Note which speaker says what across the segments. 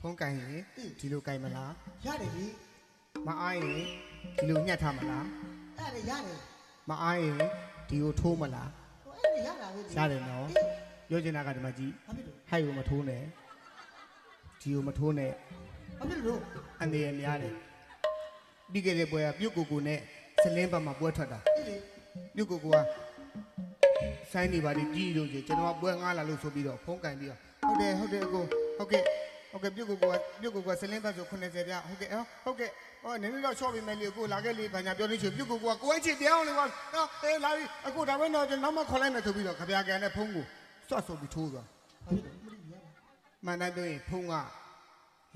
Speaker 1: ဖုံးကန်ရင်ဒီလိုကန်မလား
Speaker 2: ရတယ်လေ
Speaker 1: မအားရင်ဒီလိုညှက်ထားမလား
Speaker 2: အဲ့ဒါရတယ်
Speaker 1: မအားရင်ဒီကိုထိုးမလား
Speaker 2: ဟိုအဲ့ဒါရတာပဲလေ
Speaker 1: ရတယ်နော်ပြောချင်တာကဒီမှာကြည့်
Speaker 2: ဘာဖြစ်လို့
Speaker 1: ဟိုက်ကိုမထိုးနဲ့ဒီကိုမထိုးနဲ့
Speaker 2: ဘာဖြစ်လို့
Speaker 1: အန်ဒီရများတယ်ပြီးခဲ့တဲ့ပွဲကပြုတ်ကိုကိုနဲ့စလင်းဘက်မှာပွဲထွက်တာ
Speaker 2: အေးလေ
Speaker 1: ပြုတ်ကိုကိုကဆိုင်းနေပါလိကြီးလို့ကြီးကျွန်တော်ကပွဲငားလာလို့ဆိုပြီးတော့ဖုံးကန်ပြီးတော့ဟုတ်တယ်ဟုတ်တယ်အကိုဟုတ်ကဲ့ ဟုတ်ကဲ့ပြုတ်ကိုကိုကပြုတ်ကိုကိုကစလင်းဘက်ဆို80ပြဟုတ်ကဲ့ဟုတ်ကဲ့ဟောနည်းနည်းတော့ short ပေးမယ်လေအကိုလာခဲ့လေဘာညာပြောနေချင်ပြုတ်ကိုကိုကကိုယ်ချစ်ပြောင်းလေကွာနော်အေးလာပြီအကိုဒါပဲတော့ကျွန်တော်မှခေါ်လိုက်မယ်ဆိုပြီးတော့ခပြာကန်နဲ့ဖုံးကိုစွတ်ဆိုပြီးထိုးသွား
Speaker 2: ဘာဖြစ်လို့မလို့ရတာ
Speaker 1: မှန်တယ်ဆိုရင်ဖုံးက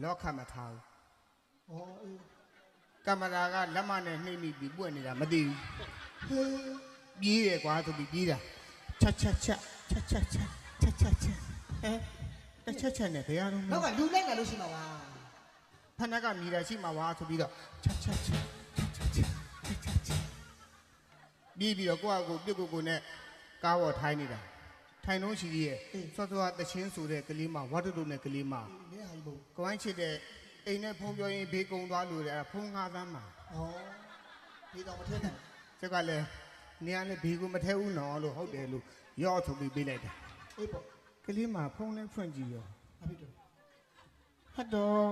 Speaker 1: လော့ခတ်မထားဘူး
Speaker 2: ဩအေး
Speaker 1: ကင်မရာကလက်မနဲ့နှိမ့်မိပြီးပွင့်နေတာမသိဘူး
Speaker 2: ဟေး
Speaker 1: ပြေးတယ်ကွာဆိုပြီးပြေးတာချက်ချက်ချက်ချက်ချက်ချက်ချက်ချက်ချက်အဲ တစ်ချက်ချက်နဲ့ဘယ်ရတော့မလဲနော
Speaker 2: က်ကလူလိုက်လာလို့ရှိမှာပါ
Speaker 1: ဖဏကမိတာရှိမှာပါဆိုပြီးတော့ချက်ချက်ချက်ပြီးပြီးတော့ကိုယ့်အကူပြုတ်ကိုကိုနဲ့ကားဝေါ်ထိုင်းနေတာထိုင်လုံးရှိကြီးရဲ့စောစောတချင်းဆိုတဲ့ကလေးမဝတ်တုတုနဲ့ကလေးမ
Speaker 2: က
Speaker 1: ဝိုင်းချစ်တဲ့အိမ်နဲ့ဖုံပြောရင်ဘေးကုံသွားလို့လေဖုံငါးသမ်းမှာ
Speaker 2: ဟောဘေးတော့မထဲနဲ့
Speaker 1: ချက်ကလည်းနေရာနဲ့ဘေးကုံမထဲဘူးနော်လို့ဟုတ်တယ်လို့ရော့ထုတ်ပြီးပေးလိုက်တာ
Speaker 2: အေးပေါ့
Speaker 1: ကလေးမဖုံးနဲ့ဖွင့်ကြည့်ရော
Speaker 2: ဘာဖြစ်လို့
Speaker 1: ဟတ်တော့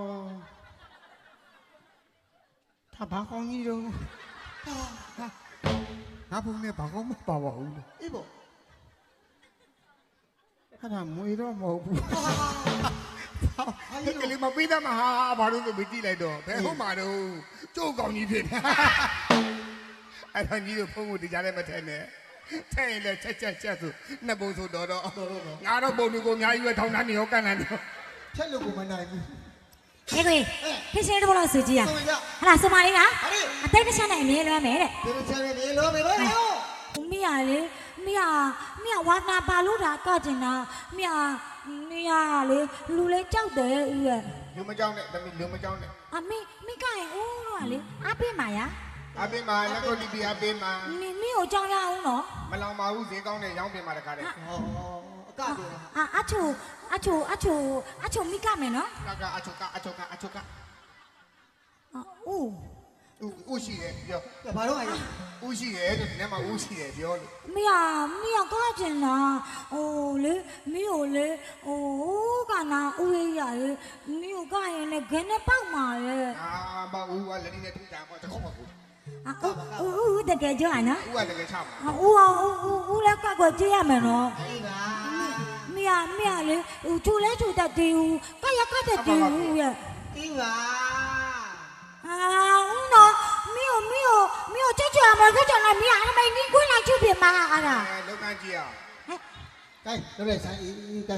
Speaker 1: ဒါဘာကောင်းကြီးတော့
Speaker 2: ဟာ
Speaker 1: ငါဖုံးနဲ့ဘာကောင်းမပါပါဘူးလို့
Speaker 2: အေးပေါ့
Speaker 1: အဲ့ဒါမွေတော့မဟုတ်ဘူး
Speaker 2: ဟာဟာကြီး
Speaker 1: က
Speaker 2: လို့
Speaker 1: လေးမပေးသားမဟာဘာလို့ဆိုပြီးကြည့်လိုက်တော့ဘယ်ဟုတ်မှာတော့ကျုပ်ကောင်းကြီးဖြစ်တယ်အဲ့ဒါကြီးတို့ဖုံးကိုတရားလည်းမထဲနဲ့ ထဲရင်လည်းချက်ချက်ချက်ဆိုနှစ်ပုံဆိုတော့တော့
Speaker 2: တော်တော့တော့
Speaker 1: ငါတော့ပုံမျိုးကိုအများကြီးပဲထောင်းနှန်းနေရောကန်လန်းနေရော
Speaker 2: ချက်လို့ကိုမနိုင်ဘူး
Speaker 3: ဟဲ့ကိုဟိရှင်တို့ဘလို့ဆိုကြည့်ရ
Speaker 2: ဆိုရ
Speaker 3: ဟလာစမလေးက
Speaker 2: ဟာလေ
Speaker 3: အသိတစ်ချက်နဲ့အမြဲလွမ်းမယ်တဲ့
Speaker 2: ဒီလိုချက်နေလို့ပဲလို့
Speaker 3: မိရလေမိရမိရဝါနာပါလို့တာကကျင်တာမိရမိရလေလူလေးကြောက်တယ်ဦးရဲ့
Speaker 1: လူမကြောက်နဲ့တမီလူမကြောက်နဲ့
Speaker 3: အမေမိကရင်ဦးတော့လေအပေးမှာရ
Speaker 1: အပင်မှာလက်ကိုလီပီအပင်မှာ
Speaker 3: မိမိကိုကြောင်းရအောင်နော်
Speaker 1: မလောင်ပါဘူးဈေးကောင်းတဲ့ရောင်းပင်မှာတခါတည်း
Speaker 2: ဟောအကပြော
Speaker 3: အာအချိုအချိုအချိုအချိုမိကမယ်နော်
Speaker 1: ကကအချုပ်ကအချုပ်ကအချုပ်က
Speaker 3: ဦး
Speaker 1: ဥဥရှိတယ်ပြော
Speaker 2: ဘာတော့အရင်
Speaker 1: ဥရှိတယ်ဒီနေ့မှဥရှိတယ်ပြောလို့
Speaker 3: မိရမိရကကျင်တာဟိုလေမိကိုလေဟိုကနာဦးရရလေမိကိုကရင်လေခနဲ့ပေါက်မှာလေ
Speaker 1: အာဘာဥကလည်းဒီနေ့ထူတာပေါ့တခေါက်ပါဘူး
Speaker 3: ဦးဦးတကယ်ကြွရနော်
Speaker 1: ဦးကတကယ်ချမှာ
Speaker 3: ဦးအောင်ဦးဦးလည်းကောက်ကွယ်ကြည့်ရမယ်နော်
Speaker 2: အေးပါ
Speaker 3: မြာမြာလေထူလဲထူတတ်တယ်ဦးကရကတတ်တ
Speaker 2: ယ်ဦး
Speaker 3: ရဲ့အေးပါအာဦးနော်မြို့မြို့မြို့ကြွကြွမှာကြွကြွနေမြာအမေနင်းခွန်းလိုက်ချူပြမှာ
Speaker 1: အားလားလောကကြီးအောင်ဟဲ့
Speaker 2: ကဲလုပ်လိုက်စမ်းအေးကဲ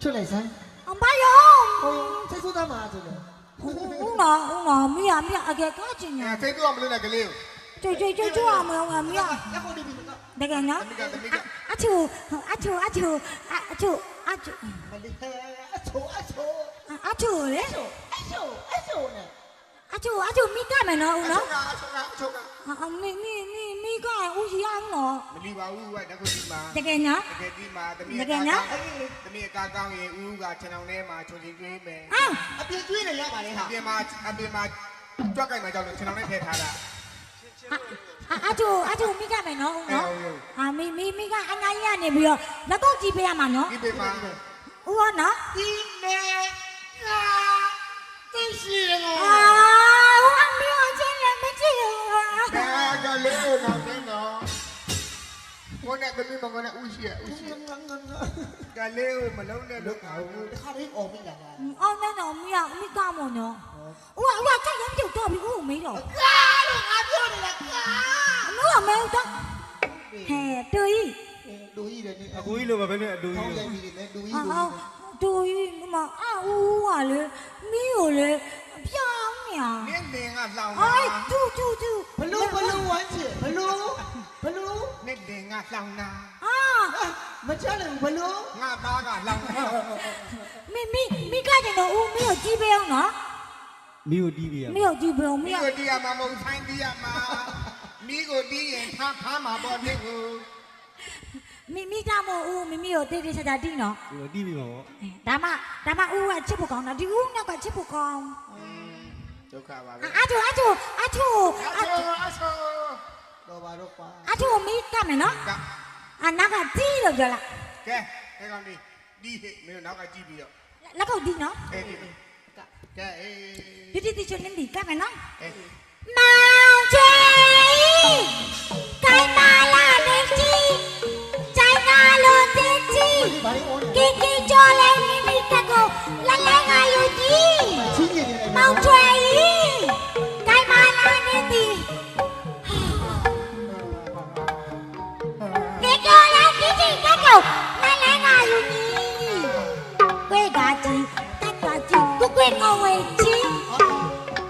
Speaker 2: ချွတ်လိုက်စမ်း
Speaker 3: အမယော
Speaker 2: ဟိုစိတ်ဆိုးသားမှာဆိုတော့
Speaker 3: ဦးနာဦးနာမိရမိရအကဲကားချ
Speaker 1: င်
Speaker 3: ညာ
Speaker 1: ဖိတ်တော့မလို့နဲ့ကလေးကို
Speaker 3: ကျွ
Speaker 2: တ်ကျွတ်ကျွတ်ကျွ
Speaker 3: တ်အောင်
Speaker 1: ငါမိရတက
Speaker 3: ယ်နော်အချိုအချိုအချိုအချို
Speaker 2: အချိုအချိုအချို
Speaker 3: အချိုလေ
Speaker 2: အချိုအချိုနဲ့ အချိုအ
Speaker 3: ချိုမိကမယ်နော်ဦးနော်
Speaker 1: အချိုကအချိုကဟာမိ
Speaker 3: မိမိမိကဦးကြီးအောင်နော်
Speaker 1: မလီပါဘူးကတခုဒီမှာ
Speaker 3: တကယ်ညာ
Speaker 1: တကယ်ဒီမှာသမီး
Speaker 3: တကယ်ညာ
Speaker 1: သမီးအကားကောင်းရင်ဦးကခြံအောင်ထဲမှာချုံချင်ကျွေးမယ်
Speaker 3: ဟာ
Speaker 2: အပြင်ကျွေးလည်းရပါလေဟာ
Speaker 1: အပြင်မှာအပြင်မှာကြွက်ကြိုက်မှာကြောက်လို့ခြံအောင်ထဲထည့်ထားတာ
Speaker 3: အချိုအချိုမိကမယ်နော်ဦးနော်ဟာမိမိမိကအနိုင်ရနေပြီးတော့လက်တော့
Speaker 1: ကြည့်ပေးရမှာ
Speaker 3: နော်ကြ
Speaker 2: ည့်ပေးပါဦးဟောနော်ဒီ
Speaker 3: နေဟာ 真是的啊！我没
Speaker 1: 有
Speaker 3: 见
Speaker 1: 人没见过啊！哎，这没有脑筋呢。我那个没毛，我那乌些乌些。这没有没弄的，
Speaker 2: 弄好。他没奥秘啊？
Speaker 3: 奥那奥秘啊，秘大么呢？我我这人就到比我没了。
Speaker 2: 干了，俺做的了干。
Speaker 3: 没有没有的。嘿，对。
Speaker 2: လူကြီးတယ်နိ
Speaker 4: အကိုကြီးလိုပဲလေအ
Speaker 2: လူ
Speaker 4: ကြီးလို
Speaker 2: ဟုတ်တယ်နိလူကြီး
Speaker 3: လို တူကြီး
Speaker 2: ဒီ
Speaker 3: မှာအအူးကလေမင်းကိုလေအပြော
Speaker 1: င်း
Speaker 3: ညာန
Speaker 1: င်းတင်ကလောင်
Speaker 3: ဟိုင်းတူတူတူ
Speaker 2: ဘလို့ဘလို့ဝမ်းချစ်ဘလို့ဘလို့
Speaker 1: နင်းတင်ကလောင်နာ
Speaker 3: ဟာ
Speaker 2: မချလည်းဘလို့
Speaker 1: ငါသားကလောင်နာ
Speaker 3: မင်းမင်းမိကတဲ့တော့ဦးမင်းကိုကြည့်ပေးအောင်နော်
Speaker 4: မိကိုတီးပြရ
Speaker 3: မမိကိုကြည့်ပေးအောင်
Speaker 1: မိ
Speaker 3: မိ
Speaker 1: ကကိုတီးရမှာမဟုတ်ဆိုင်တီးရမှာမိကိုတီးရင်ဖားဖားမှာပေါ့နင့်ကို
Speaker 3: မိမိကမို့ဦးမိမိကိုတေးတေးချာချာတီးနော်
Speaker 4: ဒီလိုတီးပြီးမှာပေါ့
Speaker 3: အဲဒါမှဒါမှဦးကချစ်ဖို့ကောင်းတာဒီဦးနောက်ကချစ်ဖို့ကောင်း
Speaker 1: ဒုက္ခပါပဲ
Speaker 3: အာအချိုအချိုအချို
Speaker 2: အဆောအဆောတော့ပါတော့ကွာ
Speaker 3: အချိုမိကမယ်နော်
Speaker 1: က
Speaker 3: အနောက်ကတီးလို့ပြောလိုက်ကဲ
Speaker 1: အဲကောင်လေးဒီဟိမင်းတို့နောက်ကကြည့်ပြီးတော့
Speaker 3: လက်ကုပ်တီးနော်
Speaker 1: အေးဒီကဲအေး
Speaker 3: ဒီတီတီချွန်းနေကမယ်နော်
Speaker 1: အေး
Speaker 3: မောင်ချွေကိုင်းမာလာ
Speaker 2: ဘာလို့အော်
Speaker 3: ကီကီကျော်လေးမိမိတက်ကိုလက်လက်ငါယူကြီး
Speaker 2: ချင်းနေတယ်
Speaker 3: မောင်ချွေကိုင်းမာလာနေသည်ကီကျော်လေးကီကီတက်ကိုလက်လက်ငါယူကြီးကွေးကကြီးတက်ကကြီးကုကွေးငဝဲကြီး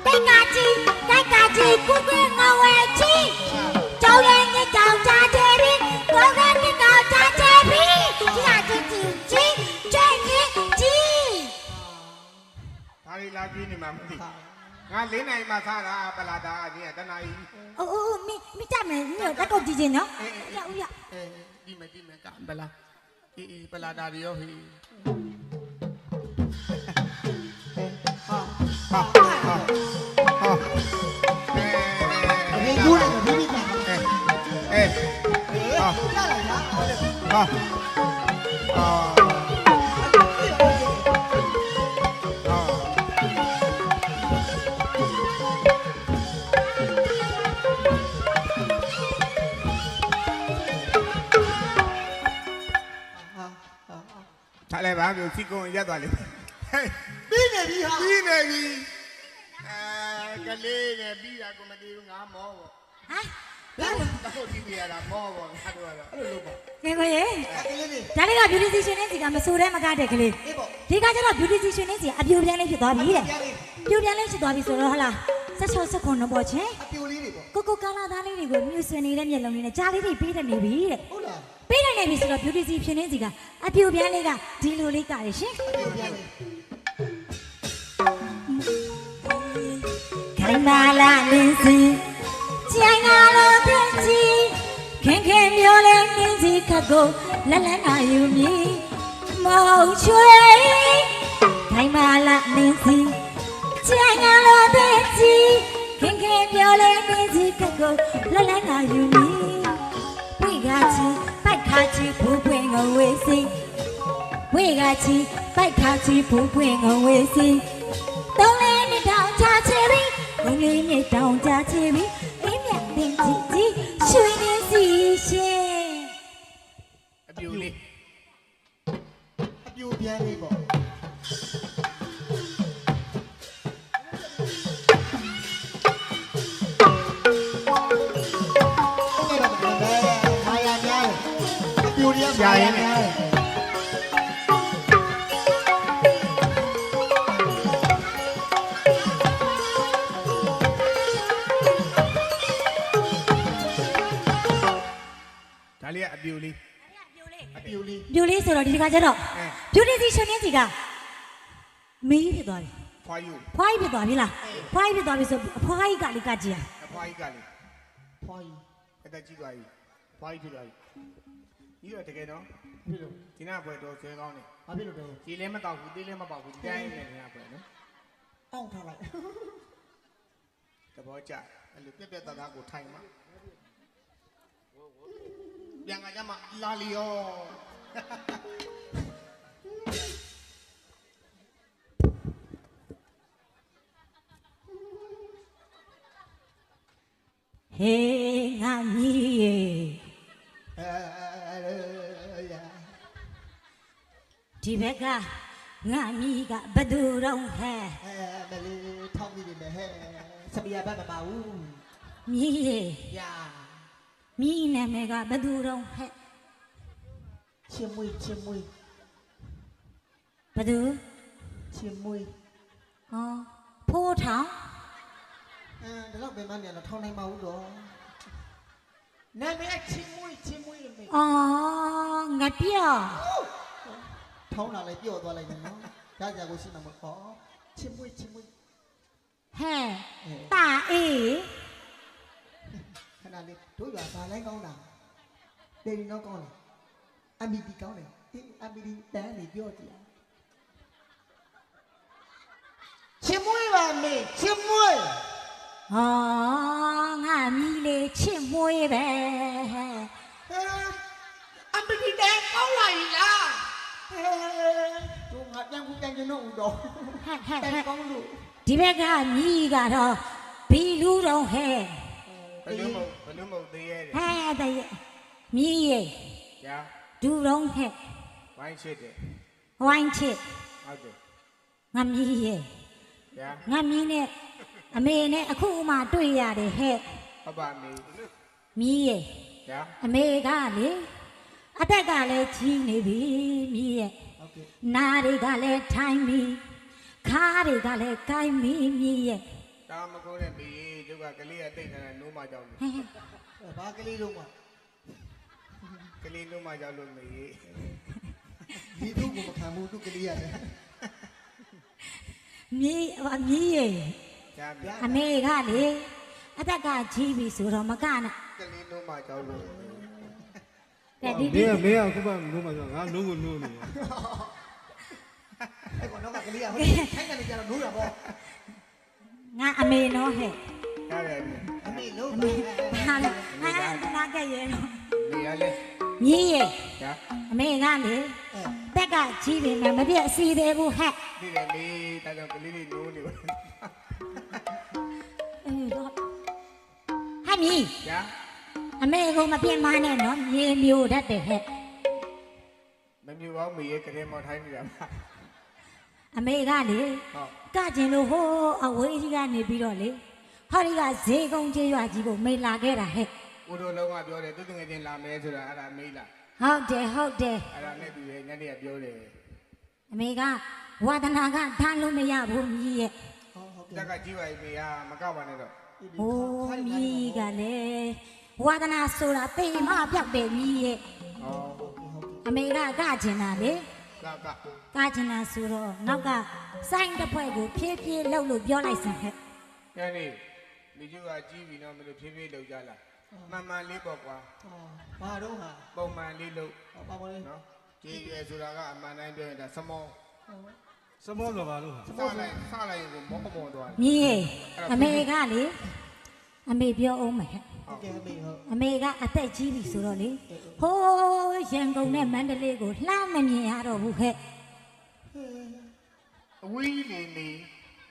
Speaker 3: တိတ်ကကြီးတိတ်ကကြီးကုကွေးငဝဲကြီး ငါ
Speaker 1: လေးနိုင်မှစားတာပလာတာအကြီးကတနာကြီး
Speaker 3: အိုးအိုးမိမိကြမယ်မိတော့တက်ကုတ်ကြည့်ချင်းနော်ရဦးရ
Speaker 1: အေးဒီမဒီမကပလာအေးအေးပလာတာရောဟေးဟာဟာဟာဟာအေး
Speaker 2: ဘယ်ကူးလဲဘယ်မိက
Speaker 1: အေးဟာ
Speaker 2: လာလာလာ
Speaker 1: ဟာ ထားလိုက်ပါမျိုးစီကုန်းရက်သွားလိမ့်မယ်ဟေး
Speaker 2: ပြီးနေပြီဟာ
Speaker 1: ပြီးနေပြီအဲကလေးနဲ့ပြီးတာကိုမတည်ဘူးငါမောပေါ့
Speaker 3: ဟာ
Speaker 1: တော့ဒီပြရတာမောပေါ့ငါတို့ကတော့အဲ့လိုလုပ်ပါ
Speaker 3: ငယ်ကိုရေ
Speaker 2: ကလေးလေး
Speaker 3: ဒါလေးက beauty station နဲ့စီကမဆိုးတဲ့မကားတဲ့ကလေး
Speaker 2: အေးပေါ့
Speaker 3: ဒီကကျတော့ beauty station နဲ့စီအပြိုပြန်လေးဖြစ်သွားပြီတဲ့
Speaker 2: ပြလေး
Speaker 3: ပြိုပြန်လေးဖြစ်သွားပြီဆိုတော့ဟလာ16 19ပေါ့ချင်း
Speaker 2: အပြိုလေးတွေပေါ့
Speaker 3: ကိုကိုကာလာသားလေးတွေကိုမြူဆွေနေတဲ့မျက်လုံးလေးနဲ့ကြားလေးတွေပေးတယ်နေပြီတဲ့
Speaker 2: ဟုတ်လား
Speaker 3: ပေးနိုင်နေပြီဆိုတော့ beauty စီဖြစ်နေစီကအပြိုပြန်လေးကဒီလိုလေးကရရှင်
Speaker 2: အပြိုပြလေး
Speaker 3: ခိုင်မာလာလင်းစီကြိုင်နာလို့တဲ့ကြီးခင်ခင်မျိုးလေးနင်းစီခတ်ကိုလက်လက်နာယူမည်မောင်ချွေခိုင်မာလာလင်းစီကြိုင်နာလို့တဲ့ကြီးခင်ခင်မျိုးလေးနင်းစီခတ်ကိုလက်လက်နာယူမည်ဝိကချီပိုက် ခါချီဘူးပွင့်ငဝေးစီဝိကချီပိုက်ခါချီဘူးပွင့်ငဝေးစီသုံးလေးနှစ်တောင်ချချေပြီသုံးလေးနှစ်တောင်ချချေပြီ
Speaker 1: အပြူလေး
Speaker 2: အပြိုလေး
Speaker 3: ပြိုလေးဆိုတော့ဒီကကျတော့
Speaker 1: အဲ
Speaker 3: ပြိုလေးစီရှင်နေစီကမီးဖြစ်သွားပြီ
Speaker 1: ဖွာယူ
Speaker 3: ဖွားကြီးဖြစ်သွားပြီလားဖွားကြီးဖြစ်သွားပြီဆိုအဖွားကြီးကလေးကကြည်ရ
Speaker 1: အဖွာကြီးကလေး
Speaker 2: ဖွားကြီး
Speaker 1: အသက်ကြီးသွားပြီဖွာကြီးဖြစ်သွားပြီကြီးတော့တကယ်တော့
Speaker 2: ပြီလို့
Speaker 1: ဒီနာဘွယ်တော့ဆွဲကောင်းတယ်
Speaker 2: ဘာဖြစ်လို့တော့
Speaker 1: ကြီးလည်းမတော့ဘူးသေးလည်းမပေါက်ဘူးတိုင်းနေနေရဘွယ်နော်
Speaker 2: အောင့်ထားလိုက်
Speaker 1: သဘောကျအဲ့လိုပြက်ပြက်သားသားကိုထိုင်မှာ ပြန်ကကြမှာလာလီယော
Speaker 3: ဟေးငါမီးရေ
Speaker 2: အဲရ
Speaker 3: ဒီဘက်ကငါမီးကဘယ်သူတော့ဟဲ့
Speaker 2: အဲမလေးထောက်ပြီးနေဟဲ့စပီယာဘတ်မပါဘူး
Speaker 3: မီးရေ
Speaker 2: ညာ
Speaker 3: မီးနာမည်ကဘယ်သူတော့ဟဲ့
Speaker 2: ချင်းမွေးချင်းမွေး
Speaker 3: ဘယ်သူ
Speaker 2: ချင်းမွေး
Speaker 3: ဟောဖိုးထောင်
Speaker 2: အဲဒီတော့ဘယ်မှနေတော့ထောင်းနိုင်မှာဘူးတော့နာမည်ကချင်းမွေးချင်းမွေးမေ
Speaker 3: အော်ငါပြော့
Speaker 2: ထောင်းလာလိုက်ပြော့သွားလိုက်တယ်နော်ကြားကြကိုရှိမှာမဟုတ်ချင်းမွေးချင်းမွေး
Speaker 3: ဟဲ့တာအေး
Speaker 2: ခ ဏလေးတို့ရွာဘာလဲကောင်းတာဒေဒီတော့ကောင်းတယ်အမီဒီကောင်းတယ်အေးအမီဒီတန်းနေပြောကြည့်အောင်ချစ်မွေးပါမေချစ်မွေး
Speaker 3: ဟောငါမီးလေးချစ်မွေးပဲ
Speaker 2: အမီဒီတန်းကောင်းလာပြီလားတို့ငါပြန်ခုပြန်ကျင်တော့ဦးတော့
Speaker 3: ဟဲ့ဟဲ့
Speaker 2: တ
Speaker 3: ဟဲ့
Speaker 2: န်းကောင်းလို့
Speaker 3: ဒီဘက်ကမီးကတော့ဘီလူတော့ဟဲ့
Speaker 1: ဘယ်လိုမဟုတ်ဘယ်လိုမဟုတ်သေးရဲ့
Speaker 3: ဟဲ့တဲ့မီးရေ
Speaker 1: ညာ
Speaker 3: ဒူတော့ဟဲ့
Speaker 1: ဝိုင်းချစ်တယ်
Speaker 3: ဝိုင်းချစ်
Speaker 1: ဟုတ်တယ်
Speaker 3: ငါမီးရေ
Speaker 1: ညာ
Speaker 3: ငါမီးနဲ့အမေနဲ့အခုမှတွေ့ရတယ်ဟဲ့
Speaker 1: ဟုတ်ပါမေ
Speaker 3: မီးရေ
Speaker 1: ညာ
Speaker 3: အမေကလေအသက်ကလည်းကြီးနေပြီမီးရဲ့
Speaker 2: ဟုတ်ကဲ့
Speaker 3: နားတွေကလည်းထိုင်းပြီခါးတွေကလည်းကိုင်းပြီမီးရဲ့
Speaker 1: တာမကုန်းတဲ့မေကျု ပ်ကကလေးကတိတ်နေတာနိုးမကြောက်လို့
Speaker 3: ဟဲ့ဟဲ့
Speaker 2: ဘာကလေးတော့မှာ
Speaker 1: ကလေးနိုးမကြောက်လို့မေ
Speaker 2: ဒီသူ့ကိုမခံဘူးသူ့ကလေးရတယ်
Speaker 3: မြည်အမြည်ရေ
Speaker 1: ညာမြ
Speaker 3: အမေကလေအသက်ကကြီးပြီဆိုတော့မကနဲ့
Speaker 1: ကလေးနိုးမကြောက်လို့
Speaker 3: တဲ့ဒီ
Speaker 4: မ
Speaker 3: ဒီ
Speaker 4: င်းကမင်းကအခုမှနိုးမှဆိုငါနိုးကိုနိုးနေတယ်
Speaker 2: အဲ့ကောင်တော့ကလေးရဟုတ်ထိုင်းကနေကြတော့နိုးတာပေါ့
Speaker 3: ငါအမေနော်ဟဲ့
Speaker 1: ရတယ်မေ
Speaker 2: အမေနိုး
Speaker 3: အ
Speaker 2: ပါ
Speaker 3: မေဟာလေဟာနာကရဲ့နော်
Speaker 1: မေရလေ
Speaker 3: မြည်ရေ
Speaker 1: ညာ
Speaker 3: အမေကလေ
Speaker 2: အဲ
Speaker 3: တက်ကကြီးပြီမမပြတ်အစီသေးဘူးဟဲ့
Speaker 1: ဒီလေမေတာကြောင့်ကလေးလေးနိုးနေပါ
Speaker 3: အေးတော့ဟာမြည်
Speaker 1: ညာ
Speaker 3: အမေကမပြင်းမနဲ့နော်မြေမျိုးတတ်တယ်ဟဲ့
Speaker 1: မမြူအောင်မေရဲ့ကလေးမော်ထိုင်းနေတာပါ
Speaker 3: အမေကလေ
Speaker 1: ဟုတ်
Speaker 3: ကကျင်လို့ဟိုးအဝေးကြီးကနေပြီးတော့လေ ဟောဒီကဈေးကုန်းကျေးရွာကြီးကိုမိလာခဲ့တာဟဲ့
Speaker 1: ဦးတို့လုံးဝပြောတယ်သူတငယ်ချင်းလာမယ်ဆိုတာအဲ့ဒါမေးလား
Speaker 3: ဟုတ်တယ်ဟုတ်တယ်
Speaker 1: အဲ့ဒါနဲ့တူတယ်ညနေကပြောတယ်
Speaker 3: အမေကဝါဒနာကထမ်းလို့မရဘူးမြည်ရဲ့
Speaker 2: ဟောဟုတ်
Speaker 1: တ
Speaker 2: ကဲ့
Speaker 1: က်ကကြီးပါမေဟာမကောက်ပါနဲ့တော့
Speaker 3: ဟိုးမြည်ကလည်းဝါဒနာဆိုတာပေမပြောက်တယ်မြည်ရဲ့
Speaker 1: ဟော
Speaker 3: အမေကကကျင်တာလေ
Speaker 1: ကက
Speaker 3: ကကျင်တာဆိုတော့နောက်ကစိုင်းတစ်ဖွဲ့ကိုဖြည်းဖြည်းလှုပ်လို့ပြောလိုက်စမ်းဟဲ့
Speaker 1: ညနေ မိကျူကကြီးပြီနော်မလို့ဖြည်းဖြည်းလှုပ်ကြလားမှန်မှန်လေးပေါ့ကွာ
Speaker 2: ဟောဘာတော့ဟာ
Speaker 1: ပုံမှန်လေးလှုပ်
Speaker 2: ဟောပါပါလေ
Speaker 1: နော်ကြီးရွယ်ဆိုတာကအမှန်တိုင်းပြောရင်ဒါစမော
Speaker 4: စမောဆိုပါလို့ဟာ
Speaker 1: စလိုက်စလိုက်ရင်ကိုမောမောသွားတယ်
Speaker 3: မြည်ရဲ့အမေကလေအမေပြောအောင်မယ်ဟဲ့
Speaker 2: ဟုတ်ကဲ့အမေဟုတ်
Speaker 3: အမေကအသက်ကြီးပြီဆိုတော့လေဟိုးရန်ကုန်နဲ့မန္တလေးကိုလှမ်းမမြင်ရတော့ဘူးခဲ့
Speaker 1: အဝေးလေးနေ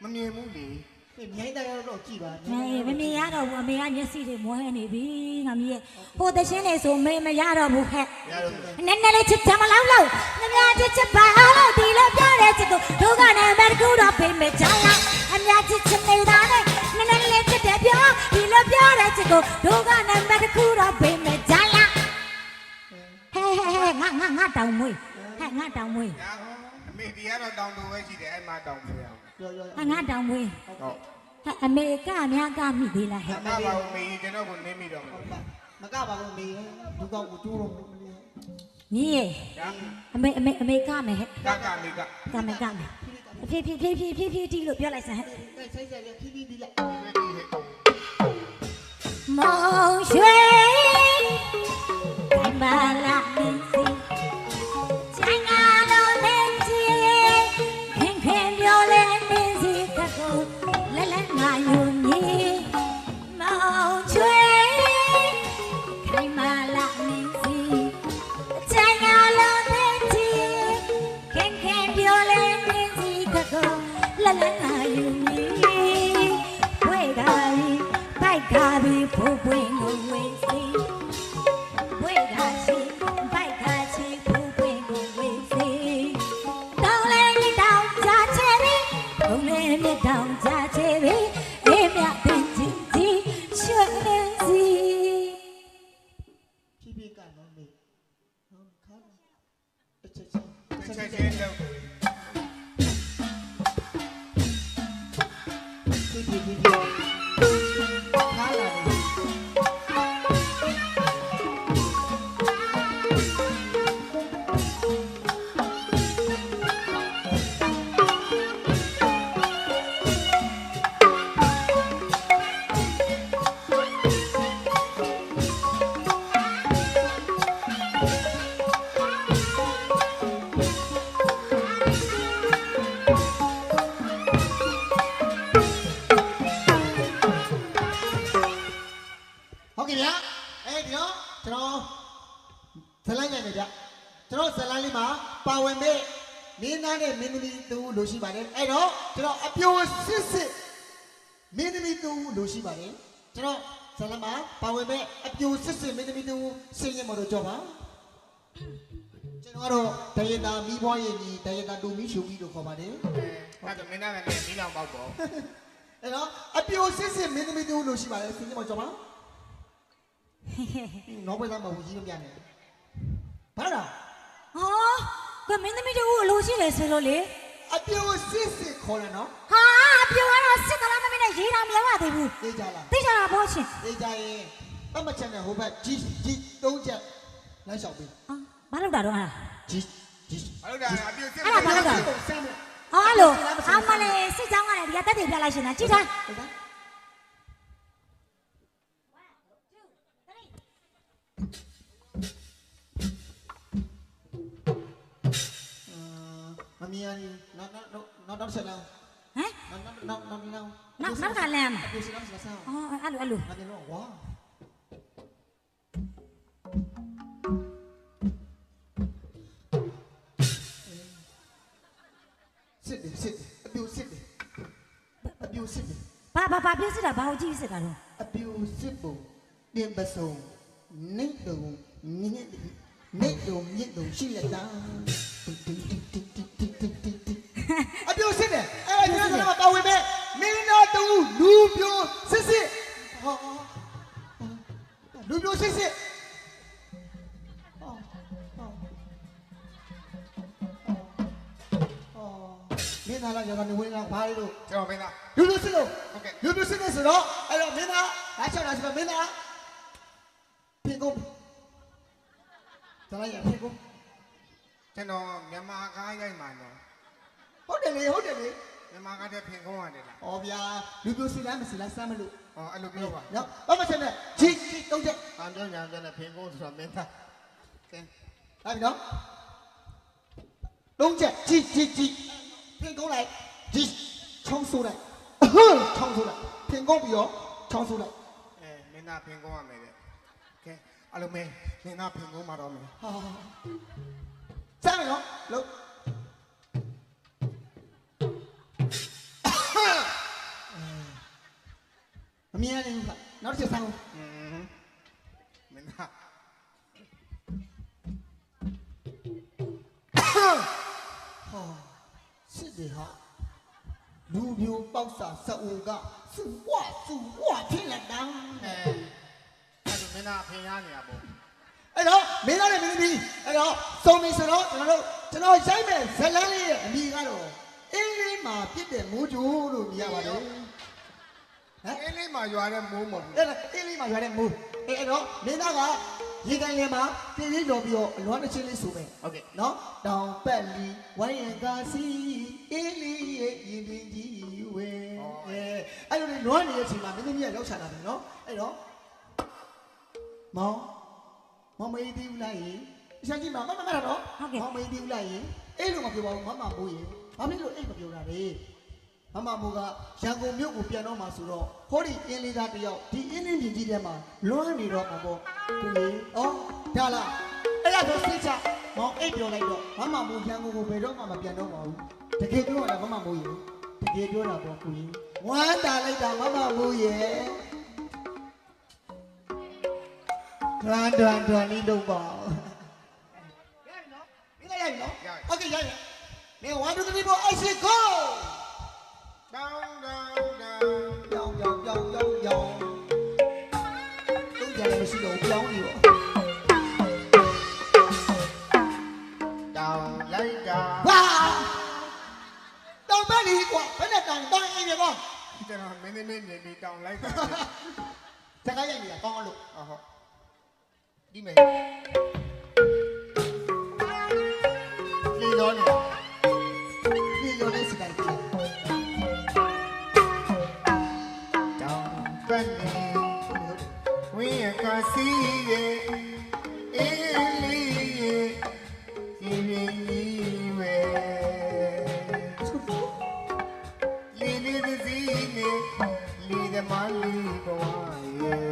Speaker 1: မမြင်ဘူးလေ
Speaker 2: ဒီ မြိုင်းတရားတော့ကြည်ပါ
Speaker 3: အေးမမြင်ရတော့ဘူးအမေကမျက်စိတွေမွဲနေပြီငါမီးရဲ့ဟိုတချင်းနေဆိုမေမရတော့ဘူးခဲ့
Speaker 1: ရတော့
Speaker 3: နည်းနည်းလေးချစ်တယ်မလောက်လို့ငများချစ်ချစ်ပါလို့ဒီလိုပြောတဲ့ချစ်ကိုဒုက္ခနဲ့မကူတော့ပြင်မဲ့ချလာအများချစ်ချစ်နေတာနဲ့နည်းနည်းလေးချစ်တယ်ပြောဒီလိုပြောတဲ့ချစ်ကိုဒုက္ခနဲ့မကူတော့ပြင်မဲ့ချလာဟဲဟဲဟဲငါငါငါတောင်မွေးဟဲငါတောင်မွေး
Speaker 1: ညာအမေဒီကတော့တောင်တူပဲရှိတယ်အဲ့မှာတောင်ပြရအောင်
Speaker 2: ပြောပြော
Speaker 3: ဟဲငါတောင်မွေး
Speaker 1: ဟုတ်
Speaker 3: ဟဲအမေကအများကမိသေးလားဟဲ့
Speaker 1: မပါဘူးမေကျွန်တော်ကိုနင်းမိတော့မယ်
Speaker 2: ဟုတ်ပါမကပါဘူးမေဒုကောက်ကိုကျိုးတော့မလို့
Speaker 3: ညီရဲ့
Speaker 1: ညာ
Speaker 3: အမေအမေအမေကမယ်ဟဲ့
Speaker 1: ကကမေက
Speaker 3: ကမယ်ကမယ်ဖြည်းဖြည်းဖြည်းဖြည်းဖြည်းဖြည်းတီးလို့ပြောလိုက်စမ်းဟဲ့
Speaker 2: အဲ့ဆိုင်ဆိုင်ဖြည်းဖြည်းဒီလိုက်
Speaker 3: မောင်ရွှေတိုင်းပါလာ ကားပြီး မင်း
Speaker 2: သားနဲ့မင်းသမီးတူလို့ရှိပါတယ်အဲ့တော့ကျွန်တော်အပြိုစစ်စစ်မင်းသမီးတူလို့ရှိပါတယ်ကျွန်တော်ဇလမပါဝင်မဲ့အပြိုစစ်စစ်မင်းသမီးတူစင်ရင်မလို့ကြောပါကျွန်တော်ကတော့တရတာမိဘွားရဲ့ညီတရတာတူမီရှူပြီးလို့ခေါ်ပါတယ်
Speaker 1: အဲအဲ့ဒါမင်းသားကလည်းမီးလောင်ပေါက်ပေါ့
Speaker 2: အဲ့တော့အပြိုစစ်စစ်မင်းသမီးတူလို့ရှိပါတယ်စင်ရင်မကြောပါနောက်ပွဲသားမဟုတ်ကြီးမပြနဲ့ဘာလား
Speaker 3: ဟော ကမင်းသမီးတို့အလိုရှိလေဆိုလို့လေ
Speaker 2: အပြိုစစ်စစ်ခေါ်တယ်နော်
Speaker 3: ဟာပြောရတော့စစ်ကလားမမင်းနဲ့ရေးတာမရပါသေးဘူး
Speaker 2: သိကြလား
Speaker 3: သိကြတာပေါ့ရှင်
Speaker 2: သိကြရင်အမချန်တဲ့ဟိုဘက်ကြီးကြီးသုံးချက်လမ်းလျှောက်ပြီး
Speaker 3: ဟာဘာလို့တာတော့အဲ့ဒါ
Speaker 2: ကြီးကြီး
Speaker 1: ဘာလို့ဒါအပြည့်စစ်
Speaker 3: အဲ့ဒါဘာလို့တာ
Speaker 2: ဆမ်းတယ်
Speaker 3: ဟောလို့အမလေးစစ်ကြောင်းကလည်းဒီကတက်တယ်ပြလိုက်ရှင်လားကြည့်ထား
Speaker 2: မမီယာနီနောက်နောက်နောက်နောက်ဆက်လာ
Speaker 3: ဟမ်
Speaker 2: နောက်နောက်နောက်နောက်
Speaker 3: နောက်နောက်ကလမ်းမှာ
Speaker 2: အပြည့်စလားစလားဆမ်း
Speaker 3: အော်အဲ့လိုအဲ့လို
Speaker 2: ငါတင်တော့ဝါစစ်တယ်စစ်တယ်အပြိုစစ်တယ်အပြိုစစ်တယ်
Speaker 3: ဘာဘာဘာပြစ်စစ်တာဘာကိုကြည့်စစ်တာတော့
Speaker 2: အပြူစစ်ပုံပြင်ပစုံနေတုံမြင့်နေတုံမြင့်တုံရှိလက်တာ လူပြိုစစ်စစ်ဟောလူပြိုစစ်စစ်ဟောဟောဟောမင်းသားလာကျွန်တော်နေဝင်လာဘာလို့
Speaker 1: ကျွန်တော်မင်းသား
Speaker 2: လူလူစစ်လို့
Speaker 1: ဟုတ်ကဲ့
Speaker 2: လူလူစစ်နေဆိုတော့အဲ့တော့မင်းသားလာချောက်လာဆိုတော့မင်းသားပြင်ကုန်တလိုက်ရပြင်ကုန်
Speaker 1: ကျွန်တော်မြန်မာကားရိုက်မှာနော်
Speaker 2: ဟုတ်တယ်လေဟုတ်တယ်လေ
Speaker 1: မြန်မာကားတဲ့ဖင်ကုန်းရတယ်လား။
Speaker 2: ဩဗျာလူပြိုစီလားမစီလားစမ်းမလို့
Speaker 1: ဟောအဲ့လိုပြောပါ
Speaker 2: နော်ဘာမှချက်နဲ့ဂျီဂျီတုံးချက်။
Speaker 1: အပြောညာပြောနေဖင်ကုန်းဆိုတော့မင်းသားကဲ
Speaker 2: လာပြီနော်တုံးချက်ဂျီဂျီဂျီပြင်ကုန်လိုက်ဂျီချောင်းဆိုးလိုက်အဟမ်းချောင်းဆိုးလိုက်ပြင်ကုန်ပြီးတော့ချောင်းဆိုးလိုက်
Speaker 1: အဲမင်းသားဖင်ကုန်းရမယ်တဲ့။ကဲအဲ့လိုမင်းမင်းသားဖင်ကုန်းမှာတော့မယ်
Speaker 2: ဟာစမ်းမယ်နော်လို့ မမြင်ရဘူးခနောက်တစ်ချက်စမ်းဦး။
Speaker 1: ဟွန်းမင်းသား
Speaker 2: ဟောစစ်တယ်ဟာလူမျိုးပေါက်စာစအူကစုဝစုဝဖြစ်လက်တန်း
Speaker 1: အဲအဲ့လိုမင်းသားဖင်ရနေရပေါ့
Speaker 2: အဲ့တော့မင်းသားနဲ့မင်းသမီးအဲ့တော့စုံပြီဆိုတော့ကျွန်တော်တို့ကျွန်တော်ရိုက်မဲ့ဇလန်းလေးရဲ့အမိကတော့အင်းလေးမှာပြစ်တဲ့မိုးကြိုးလို့မြင်ရပါတယ်ဟမ်။
Speaker 1: အင်းလေးမှာရွာတဲ့မိုးမဟုတ်ဘူး
Speaker 2: အဲ့ဒါအင်းလေးမှာရွာတဲ့မိုးအဲ့အဲ့တော့မင်းသားကရေကန်လယ်မှာပြင်းလေးတော်ပြီးတော့အလွမ်းတစ်ချင်းလေးဆိုမယ်။
Speaker 1: ဟုတ်ကဲ့
Speaker 2: နော်တောင်ပတ်လီဝိုင်းရန်ကားစီအင်းလေးရဲ့ရင်တွင်ကြီးဝဲအဲအဲ့လိုလွမ်းနေတဲ့အချိန်မှာမင်းသမီးကရောက်ချလာတယ်နော်အဲ့တော့မောင်မောင်မေးသေးဘူးလားယင်အရှာကြီးမှာမမမရတော့မောင်မေးသေးဘူးလားယင်အဲ့လိုမပြောပါဘူးမမမိုးယင်ဘာဖြစ်လို့အဲ့မပြောတာလဲ မမမိုးကရန်ကုန်မြို့ကိုပြန်တော့မှာဆိုတော့ဟိုဒီအင်းလေးသားတယောက်ဒီအင်းလင်းမြင်ကြီးထဲမှာလွမ်းနေတော့မှာပေါ့ကိုလေးအော်ဒါလားအဲ့ဒါဆိုစိတ်ချမောင်အိတ်ပြောလိုက်တော့မမမိုးရန်ကုန်ကိုဘယ်တော့မှမပြန်တော့ပါဘူးတကယ်ပြောတာမမမိုးရေတကယ်ပြောတာပေါ့ကိုလေးဝမ်းတာလိုက်တာမမမိုးရေဒွန်ဒွန်ဒွန်လေးတော့ပါရပြီနော်ဒီကရပြီနော်ဟုတ်ကဲ့ရပြီမင်း1 2 3 4 action go
Speaker 1: တောင်းတောင်းတောင်း
Speaker 2: ရောင်ရောင်ရောင်ရောင်ရောင်တော့ကြလည်းမရှိတော့ဘူးပြောင်းနေပေါ့
Speaker 1: တောင်းလိုက်တာ
Speaker 2: ဝါတောင်ပန်းလေးကွာဘယ်နဲ့တောင်တောင်အိ ပ
Speaker 1: တ်နေဝင်းရကစီရဲ့အေးလေးရဲ့ဒီရင်ကြီးဝဲလီလီဒီစီနေလီဒမလီဘဝရဲ့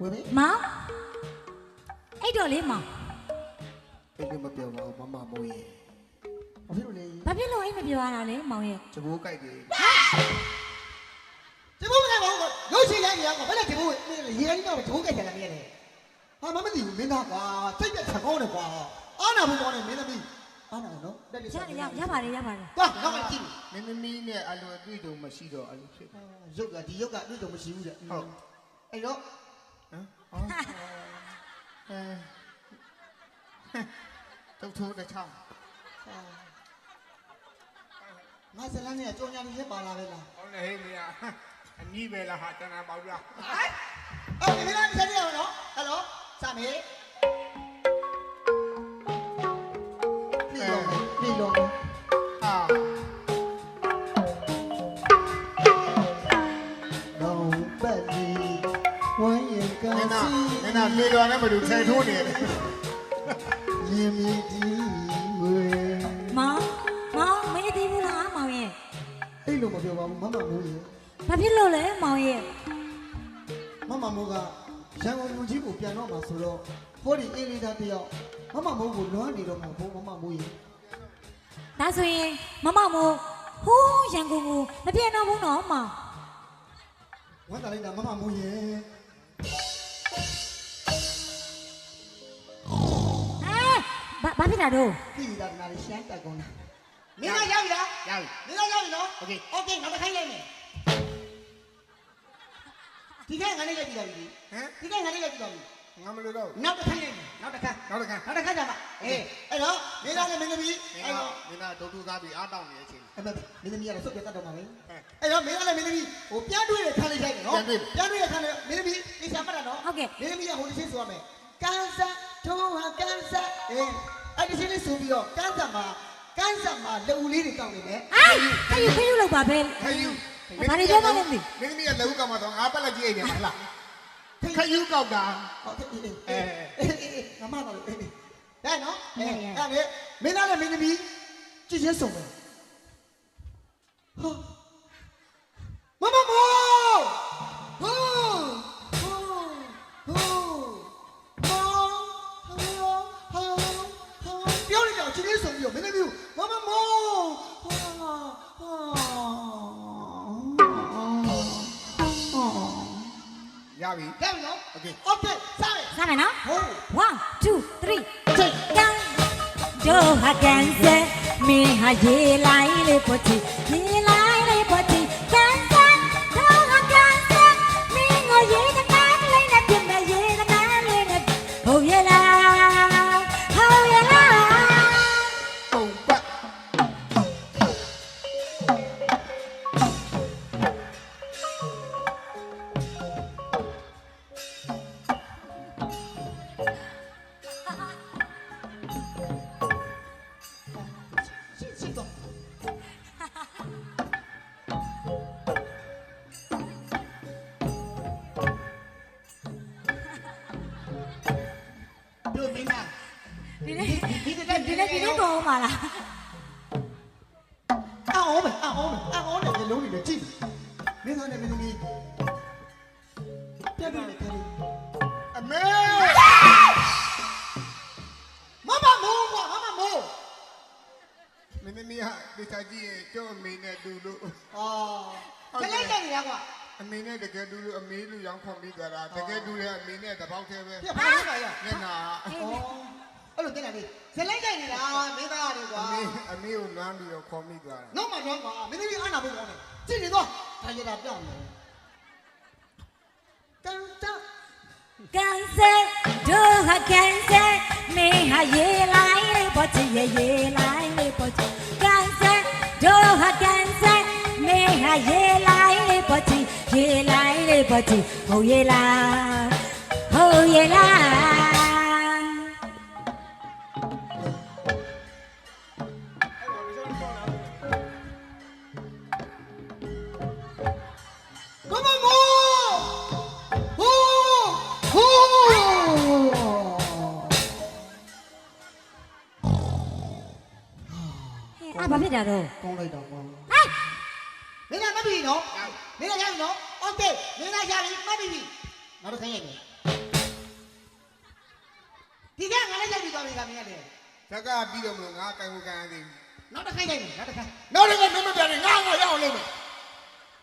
Speaker 2: ဝယ်မေး
Speaker 3: မောင်အဲ့တော့လေမောင်
Speaker 1: မပြောပါဘူးမမမိုးရေ
Speaker 2: ဘာဖြစ်လို့လဲ
Speaker 3: ဘာဖြစ်လို့အိမ်မပြောရတာလဲမောင်ရဲ့
Speaker 1: ချဘိုးကြိုက်တယ်
Speaker 2: ဒီဘုံကဘာလို့ရုပ်ရှင်ရိုင်းနေရကွာဘယ်နဲ့ဒီဘုံရေရီတော့ဒီဘုံကြိုက်ကြတယ်မင်းလေဟာမမ သိဘူးမင်းသားကွာစိတ်ပြတ်ချောင်းတယ်ကွာအာနာဘူးကောင်းတယ်မင်းသမီးအာနာနော်တက်ရ
Speaker 3: ရရရပါတယ်ရပါတယ်
Speaker 2: သွားတော့ကြည့်
Speaker 1: မင်းသမီးနဲ့အလိုအတွေ့အကြုံမရှိတော့အလိုဖြစ်ဟမ်
Speaker 2: ရုပ်ကဒီရုပ်ကအတွေ့အကြုံမရှိဘူးတဲ့အဲ့တော့
Speaker 1: ဟောအဲတုတ်ထိုးတစ်ချောင်း
Speaker 2: ငါဇလန်းနဲ့ကြောင်ညာနေပါလာပဲလား
Speaker 1: ဟောလေဟေးမရအညီးပဲလားဟာတနာပေါက်လား
Speaker 2: အော်ဒီလားဆက်ရအောင်နော်ဟယ်လို စမေပြီလုံးပြီလုံး
Speaker 1: ဟာ
Speaker 2: နောင်ပတ်ဒီဝိုင်းရင်က
Speaker 1: မင်းနာ
Speaker 2: စီ
Speaker 1: မင်းနာလေတော်နဲ့ဘယ်လိုထဲထိုးနေလဲ
Speaker 2: ရင်မြည်ဒီဝေ
Speaker 3: မောင်မောင်မရသေးဘူးလားမောင်ရဲ့
Speaker 2: အဲ့လိုမပြောပါဘူးမမမိုးရေ
Speaker 3: ဘာဖြစ်လို့လဲမောင်ရဲ့
Speaker 2: မမမိုးက ရန်ကုန်လူကြီးကိုပြန်တော့မှာဆိုတော့ဟောဒီအေးလေးသားတယောက်မမမိုးကိုလွမ်းနေတော့မှာဘုံမမမိုးရေ
Speaker 3: ဒါဆိုရင်မမမို့ဟိုးရန်ကုန်ကိုမပြေတော့ဘူးနော်မောင်
Speaker 2: ဝမ်းသာလိုက်တာမမမိုးရေ
Speaker 3: ဟဲဘာဘာဖြစ်တာတော့
Speaker 2: ပြည်သားကနားရှမ်းတက်ကုန်တယ်မင်းကရောက်ပြီလား
Speaker 1: ရပြီ
Speaker 2: မင်းကရောက်ပြီနော်
Speaker 1: โอเค
Speaker 2: โอเคနောက်တစ်ခိုင်းလိုက်မယ် ဒီခိုင်းငါလေးလိုက်ပြီးတော့ပြီ
Speaker 1: ဟမ်
Speaker 2: ဒီခိုင်းငါလေးလိုက်ပြီးတော့ပြီ
Speaker 1: ငါမလို့တော့
Speaker 2: နောက်တစ်ခိုင်းလိုက်မယ်နောက်တစ်ခိုင်း
Speaker 1: နောက်တစ်ခါ
Speaker 2: နောက်တစ်ခိုင်းကြပါအေးအဲ့တော့မင်းသားနဲ့မင်းသမီး
Speaker 1: မင်း
Speaker 2: အဲ့
Speaker 1: က
Speaker 2: တော့
Speaker 1: မင်းကဒုတ်တူသားပြီးအားတောင်းနေတဲ့အချိန်
Speaker 2: အဲ့မမင်းသမီးကတော့စုပ်ပြတ်တတ်တော့မှာပဲ
Speaker 1: ဟဲ့
Speaker 2: အဲ့တော့မင်းသားနဲ့မင်းသမီးဟိုပြန်တွေ့တဲ့ခန်းလေးရိုက်မယ်နော်
Speaker 1: ပြန်တွေ့
Speaker 2: ပြန်တွေ့တဲ့ခန်းလေးမင်းသမီးသိချာမှတ်တာနော်
Speaker 3: ဟုတ်ကဲ့
Speaker 2: မင်းသမီးကဟိုတစ်ချင်းဆိုရမယ်ကန်ဆာထိုးဟာကန်ဆာအေးအဲ့ဒီချင်းလေးဆိုပြီးတော့ကန်ဆာမှာကန်ဆာမှာလက်ဦးလေးတွေကောက်နေမယ်
Speaker 3: အိုင်ခရီးခရီးလောက်ပါပဲ
Speaker 1: ခယူ
Speaker 3: ဘာတွေပြောမှလည်းမသိ
Speaker 1: မင်းသမီးကလက်ဦးကောင်မတော့ငါပက်လက်ကြီးအိမ်နေမှာလားခယူကောက်တာ
Speaker 2: ဟုတ်ကဲ့အေး
Speaker 1: အဲ
Speaker 2: အေးအေးငါမတော့အေးဒါနော်အဲအဲ့လေမင်းသားနဲ့မင်းသမီးကြည့်ချင်းစုံမယ်ဟာမမမောဟိုဟိုဟိုမောဟိုဟိုဟိုပြောနေတော့ကြည့်ချင်းစုံပြီးတော့မင်းသမီးမမမော
Speaker 1: ပြီ
Speaker 2: ကဲမနော် Okay Okay စမယ်
Speaker 3: စမယ်နော်
Speaker 2: ဟုတ်
Speaker 3: 1 2 3
Speaker 2: check
Speaker 3: ကန်ဂျိုဟာကန်ဇေမင်းဟာရေးလိုက်လေပိုတီရေးလိုက်
Speaker 1: မေနဲ့တကယ်တူလို့အမေလူရောင်းခွန်ပြီးကြတာတကယ်တူတဲ့အမေနဲ့တပေါက်သေးပဲ
Speaker 2: ပြတ်ပါလားကွာ
Speaker 1: မျက်နှာ
Speaker 2: အော်အဲ့လိုတင်လာပြီဇလိုက်တယ်နေတာမင်းသားတွေကွာ
Speaker 1: အမေအမေကိုနမ်းပြီးတော့ခေါ်မိသွားတာ
Speaker 2: နောက်မှတော့ကွာမင်းသမီးအားနာဖို့ကောင်းတယ်ကြည့်နေတော့ဒါရတာပြောင်းတယ်တန်တန်
Speaker 3: ကန်ဆာဒိုဟာကန်ဆာမင်းဟာရေလိုက်လေပိုတီရေရေလိုက်လေပိုတီကန်ဆာဒိုဟာကန်ဆာ မင်းဟာရေလိုက်လေပိုတီရေလိုက်လေပိုတီဟုတ်ရဲ့လားဟုတ်ရဲ့လား
Speaker 2: မမမိုးဟိုးဟိုး
Speaker 3: အာဘာဖြစ်တာတော့
Speaker 2: ကောင်းလိုက်တော့ကွာ
Speaker 3: ဟဲ့
Speaker 2: မင်းကမတ်ပြီနော်မင်းကရပြီနော်โอเคမင်းကရပြီမတ်ပြီနောက်တော့ခိုင်းရမယ်ဒီကငါလည်းရိုက်ပြီးသွားပြီကမင်းကလည်းဇ
Speaker 1: ဓကပြီးတော့မလို့ငါကန်ကိုကန်ရသေးဘူး
Speaker 2: နောက်တစ်ခိုက်လိုက်မယ်နောက်တစ်ခိုက်
Speaker 1: နောက်တစ်ခါမင်းမပြန်နဲ့ငါငါရအောင်လုပ်မယ်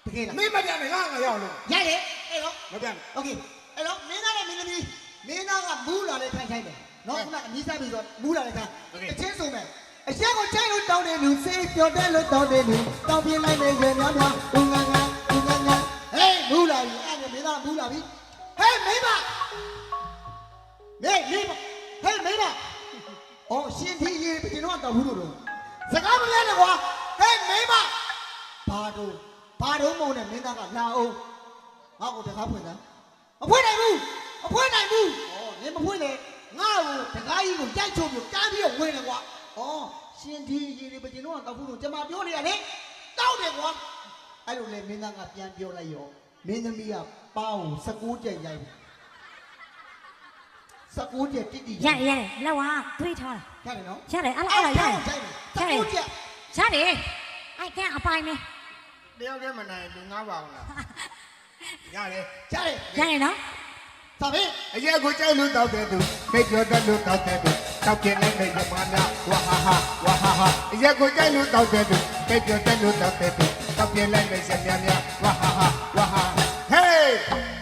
Speaker 2: တကယ်လား
Speaker 1: မင်းမပြန်နဲ့ငါငါရအောင်လုပ်
Speaker 2: ရရဲ့အဲ့တော့
Speaker 1: မပြန်နဲ့
Speaker 2: โอเคအဲ့တော့မင်းသားနဲ့မင်းသမီးမင်းသားကမူးလာတဲ့ထိုင်ထိုင်တယ်နော်ခုနကအနီးစားပြီးတော့မူးလာတဲ့ထိုင်အချင်းစုံမယ် အရက်ကိုချိုင်လို့တောင်းတယ်လူစေးပြောတယ်လို့တောင်းတယ်လူတောင်းပြလိုက်နေရေများများဦးငန်းငန်းဦးငန်းငန်းဟေးမူးလာပြီအဲ့ဒါမင်းသားမူးလာပြီဟေးမိမမေမိမဟေးမိမအော်ရှင်ဒီရေကျွန်တော်တောက်ဘူးလို့တော့စကားမလဲနဲ့ကွာဟေးမိမဘာတို့ဘာတို့မုံနဲ့မင်းသားကလာအောင်ငါ့ကိုတကားဖွင့်တာမဖွင့်နိုင်ဘူးမဖွင့်နိုင်ဘူးဩနင်မဖွင့်လေငါ့ကိုတကားကြီးကိုကြိုက်ချုံပြီးတားပြီးတော့ဝင်တယ်ကွာ ဩရှင်ဒီရေတွေပကျင်တော့တောက်ဖို့လို့ကျွန်မပြောနေရတယ်တောက်တယ်ကွာအဲ့လိုလေမင်းသားကပြန်ပြောလိုက်ရောမင်းသမီးကပါအောင်16ကျက်ရိုက်တယ်16ကျက်တိတိ
Speaker 3: ရရရတယ်လောက်ဝါသွေးထား
Speaker 2: ရတယ်နော်
Speaker 3: တာရတယ်အဲ့လားအဲ့လားရတယ်
Speaker 2: 16ကျက်
Speaker 3: ရတယ်အဲ့ကအပိုင်မဲ
Speaker 1: တယောက်တည်းမနိုင်လူငါပါအောင်လားရတယ်
Speaker 2: ရတယ်
Speaker 3: ရတယ်နော်
Speaker 2: သာပဲ
Speaker 1: အရက်ကိုကြိုက်လို့တောက်တဲ့သူမိတ်ပြောတတ်လို့တောက်တဲ့သူတောက်ပြနေနေရမနာဝါဟာဟာဝါဟာဟာအရက်ကိုကြိုက်လို့တောက်တဲ့သူမိတ်ပြောတတ်လို့တောက်တဲ့သူတောက်ပြလိုက်နေစက်များများဝါဟာဟာဝါဟာဟေး